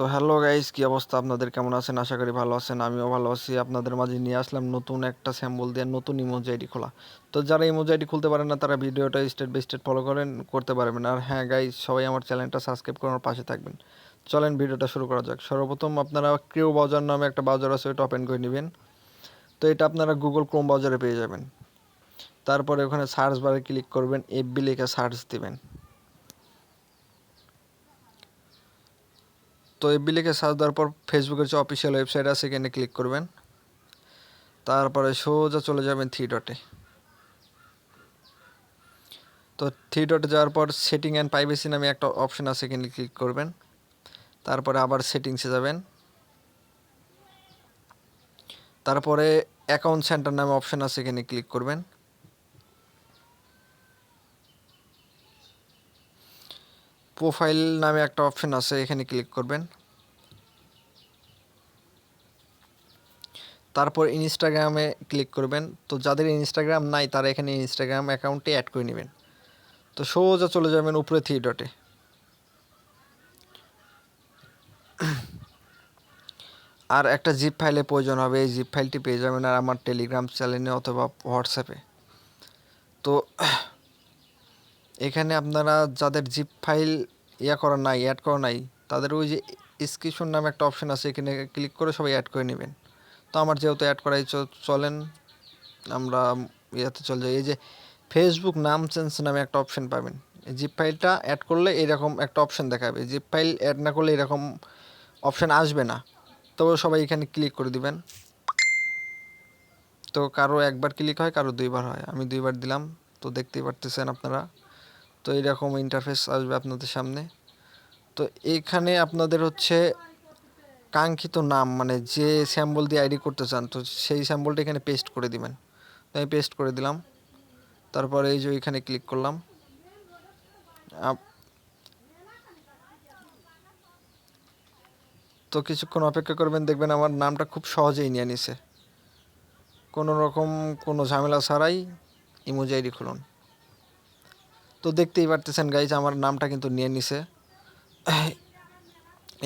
তো hello guys, কি অবস্থা? আপনাদের কেমন আছেন? আশা করি ভালো আছেন, আমিও ভালো আছি। আপনাদের মাঝে নিয়ে আসলাম নতুন একটা স্যাম্বল দিয়ে নতুন ইমোজি আইডি খোলা। তো যারা ইমোজি আইডি খুলতে পারেন না, তারা ভিডিওটা স্টেপ বাই স্টেপ ফলো করেন, করতে পারবেন। আর হ্যাঁ গাইস, সবাই আমার চ্যানেলটা সাবস্ক্রাইব করার পাশে থাকবেন। চলেন ভিডিওটা শুরু করা যাক। সর্বপ্রথম আপনারা ক্রিউ বাজার নামে একটা বাজার আছে ওটা ওপেন করে নেবেন। তো এটা আপনারা গুগল ক্রোম ব্রাউজারে পেয়ে যাবেন। তারপরে ওখানে সার্চ বারে ক্লিক করবেন এফবি লিখে সার্চ দিবেন। তো এফবি লিখে সার্চ দেওয়ার পর ফেসবুকের যে অফিসিয়াল ওয়েবসাইট আছে এখানে ক্লিক করবেন। তারপরে সোজা চলে যাবেন থ্রি ডটে। তো থ্রি ডটে যাওয়ার পর সেটিং অ্যান্ড প্রাইভেসি নামে একটা অপশন আছে এখানে ক্লিক করবেন। তারপরে আবার সেটিংসে যাবেন। তারপরে অ্যাকাউন্ট সেন্টার নামে অপশন আছে এখানে ক্লিক করবেন। প্রোফাইল নামে একটা অপশন আছে, এখানে ক্লিক করবেন। তারপর ইনস্টাগ্রামে ক্লিক করবেন। তো যাদের ইনস্টাগ্রাম নাই, তারা এখানে ইনস্টাগ্রাম অ্যাকাউন্টে অ্যাড করে নেবেন। তো সোজা চলে যাবেন উপরে থ্রি ডটে আর একটা জিপ ফাইলের প্রয়োজন হবে, এই জিপ ফাইলটি পেয়ে যাবেন আর আমার টেলিগ্রাম চ্যানেলে অথবা হোয়াটসঅ্যাপে তো এখানে আপনারা যাদের জিপ ফাইল ইয়া করা নাই অ্যাড করা নাই, তাদের ওই যে স্ক্রিপশন নামে একটা অপশন আছে, এখানে ক্লিক করে সবাই অ্যাড করে নেবেন। তো আমার যেহেতু অ্যাড করাই চলেন, আমরা ইয়াতে চলে যাই। এই যে ফেসবুক নাম চেঞ্জ নামে একটা অপশন পাবেন। জিপ ফাইলটা অ্যাড করলে এরকম একটা অপশন দেখাবে। জিপ ফাইল অ্যাড না করলে এরকম অপশন আসবে না। তবে সবাই এখানে ক্লিক করে দিবেন। তো কারও একবার ক্লিক হয়, কারও দুইবার হয়। আমি দুইবার দিলাম, তো দেখতেই পারতেছেন আপনারা। তো এরকম ইন্টারফেস আসবে আপনাদের সামনে। তো এইখানে আপনাদের হচ্ছে কাঙ্ক্ষিত নাম মানে যে স্যাম্বল দিয়ে আইডি করতে চান, তো সেই স্যাম্বলটা এখানে পেস্ট করে দিবেন। তো আমি পেস্ট করে দিলাম। তারপরে এই যে এখানে ক্লিক করলাম। তো কিছুক্ষণ অপেক্ষা করবেন, দেখবেন আমার নামটা খুব সহজেই নিয়ে নিছে। কোনো রকম কোনো ঝামেলা ছাড়াই ইমোজি আইডি খুলুন। তো দেখতেই পারতেছেন গাইজ আমার নামটা কিন্তু নিয়ে নিছে।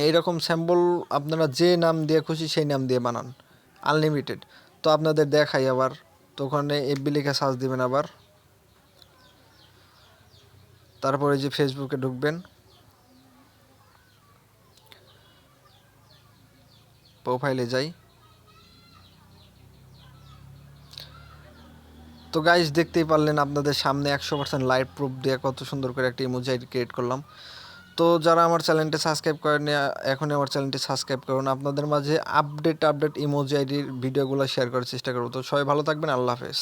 এইরকম স্যাম্পল আপনারা যে নাম দিয়ে খুশি সেই নাম দিয়ে বানান আনলিমিটেড তো আপনাদের দেখাই আবার, তো ওখানে এফবি লিখে সার্চ দিবেন আবার। তারপরে যে ফেসবুকে ঢুকবেন। প্রোফাইলে যাই। তো গাইজ দেখতেই পারলেন আপনাদের সামনে একশো পার্সেন্ট লাইট প্রুফ দিয়ে কত সুন্দর করে একটা ইমোজি আইডি ক্রিয়েট করলাম। তো যারা আমার চ্যানেলটি সাবস্ক্রাইব করেন এখনই আমার চ্যানেলটি সাবস্ক্রাইব করুন। আপনাদের মাঝে আপডেট আপডেট ইমোজি আইডির ভিডিওগুলো শেয়ার করার চেষ্টা করব। তো সবাই ভালো থাকবেন, আল্লাহ হাফেজ।